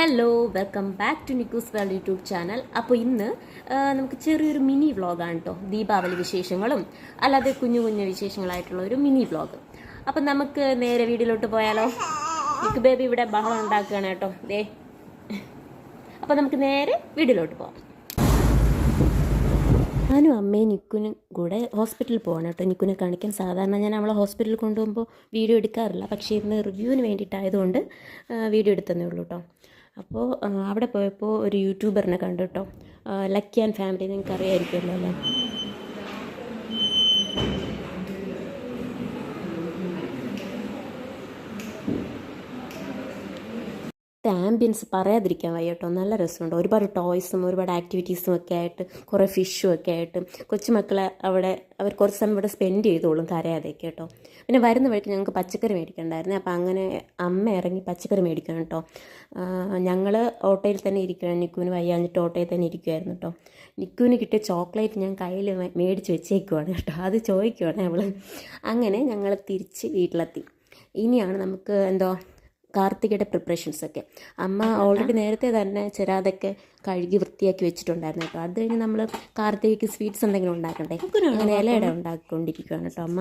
Hello welcome back to Nikkus world YouTube channel അപ്പോൾ ഇന്ന് നമുക്ക് ചെറിയൊരു മിനി വ്ളോഗാണ് കേട്ടോ ദീപാവലി വിശേഷങ്ങളും അല്ലാതെ കുഞ്ഞു കുഞ്ഞു വിശേഷങ്ങളായിട്ടുള്ള ഒരു മിനി വ്ളോഗ് അപ്പം നമുക്ക് നേരെ വീട്ടിലോട്ട് പോയാലോ? നിക്ക് ബേബി ഇവിടെ ബഹളം ഉണ്ടാക്കുകയാണ് കേട്ടോ. ദേ. അപ്പം നമുക്ക് നേരെ വീട്ടിലോട്ട് പോകാം ഞാനും അമ്മയും നിക്കുനും കൂടെ ഹോസ്പിറ്റലിൽ പോകണം കേട്ടോ നിക്കുനെ കാണിക്കാൻ സാധാരണ ഞാൻ അവളെ ഹോസ്പിറ്റലിൽ കൊണ്ടുപോകുമ്പോൾ വീഡിയോ എടുക്കാറില്ല. പക്ഷേ ഇന്ന് റിവ്യൂവിന് വേണ്ടിയിട്ടായതുകൊണ്ട് വീഡിയോ എടുത്തതേ ഉള്ളൂ കേട്ടോ അപ്പോൾ അവിടെ പോയപ്പോൾ ഒരു യൂട്യൂബറിനെ കണ്ടു കേട്ടോ ലക്കി ആൻഡ് ഫാമിലി നിങ്ങൾക്ക് അറിയാമായിരിക്കുമല്ലോ അല്ലേ? ആംബിയൻസ് പറയാതിരിക്കാൻ വയ്യട്ടോ. നല്ല രസമുണ്ട്. ഒരുപാട് ടോയ്സും ഒരുപാട് ആക്ടിവിറ്റീസും ഒക്കെ ആയിട്ട് കുറേ ഫിഷും ഒക്കെ ആയിട്ട് കൊച്ചുമക്കളെ അവിടെ അവർ കുറച്ച് സമയം ഇവിടെ സ്പെൻഡ് ചെയ്തോളും കരയാതെയൊക്കെ കേട്ടോ. പിന്നെ വരുന്ന വഴിക്ക് ഞങ്ങൾക്ക് പച്ചക്കറി മേടിക്കണ്ടായിരുന്നു. അപ്പോൾ അങ്ങനെ അമ്മ ഇറങ്ങി പച്ചക്കറി മേടിക്കണം കേട്ടോ. ഞങ്ങൾ ഓട്ടോയിൽ തന്നെ ഇരിക്കുകയാണ്. നിക്കുവിന് വയ്യാഞ്ഞിട്ട് ഓട്ടോയിൽ തന്നെ ഇരിക്കുമായിരുന്നു കേട്ടോ. നിക്കുവിന് കിട്ടിയ ചോക്ലേറ്റ് ഞാൻ കയ്യിൽ മേടിച്ച് വെച്ചേക്കുവാണ് കേട്ടോ. അത് ചോദിക്കുവാണ് അവൾ അങ്ങനെ ഞങ്ങൾ തിരിച്ച് വീട്ടിലെത്തി. ഇനിയാണ് നമുക്ക് എന്തോ കാർത്തികയുടെ പ്രിപ്പറേഷൻസ് ഒക്കെ. അമ്മ ഓൾറെഡി നേരത്തെ തന്നെ ചെരാതൊക്കെ കഴുകി വൃത്തിയാക്കി വെച്ചിട്ടുണ്ടായിരുന്നു കേട്ടോ. അത് കഴിഞ്ഞ് നമ്മൾ കാർത്തികയ്ക്ക് സ്വീറ്റ്സ് എന്തെങ്കിലും ഉണ്ടാക്കണ്ടേ? അങ്ങനെ ഇലയുടെ ഉണ്ടാക്കിക്കൊണ്ടിരിക്കുകയാണ് കേട്ടോ അമ്മ.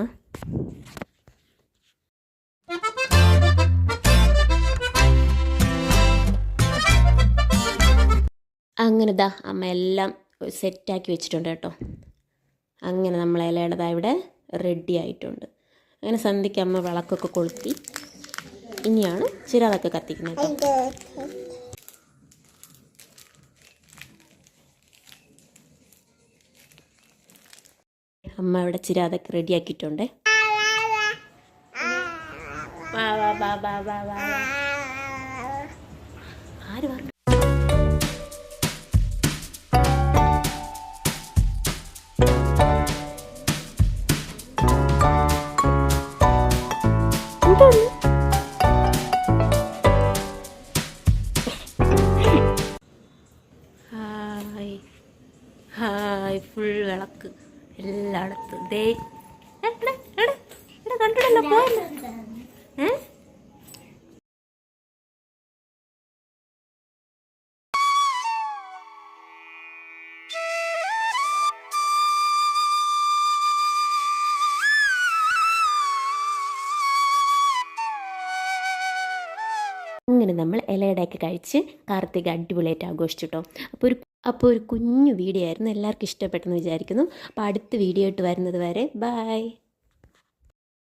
അങ്ങനെ ദാ അമ്മ എല്ലാം സെറ്റാക്കി വെച്ചിട്ടുണ്ട് കേട്ടോ. അങ്ങനെ നമ്മൾ ഇലയുടേതാ ഇവിടെ റെഡി ആയിട്ടുണ്ട്. അങ്ങനെ സന്ധ്യയ്ക്ക് അമ്മ വിളക്കൊക്കെ കൊളുത്തി. ഇനിയാണ് ചിരാതൊക്കെ കത്തിക്കുന്നത് അമ്മ ഇവിടെ ചിരാതൊക്കെ റെഡിയാക്കിയിട്ടുണ്ട്. ആര് പറഞ്ഞു ഹായ് ഫുൾ വിളക്ക്. എല്ലായിടത്തും. ദേ കണ്ടിട്ടല്ലോ അങ്ങനെ നമ്മൾ ഇലയുടെയൊക്കെ കഴിച്ച് കാർത്തിക അടിപൊളിയായിട്ട് ആഘോഷിച്ചിട്ടോ അപ്പോൾ ഒരു അപ്പോൾ ഒരു കുഞ്ഞു വീഡിയോ ആയിരുന്നു. എല്ലാവർക്കും ഇഷ്ടപ്പെട്ടെന്ന് വിചാരിക്കുന്നു. അപ്പോൾ അടുത്ത വീഡിയോ ആയിട്ട് വരുന്നത് വരെ ബായ്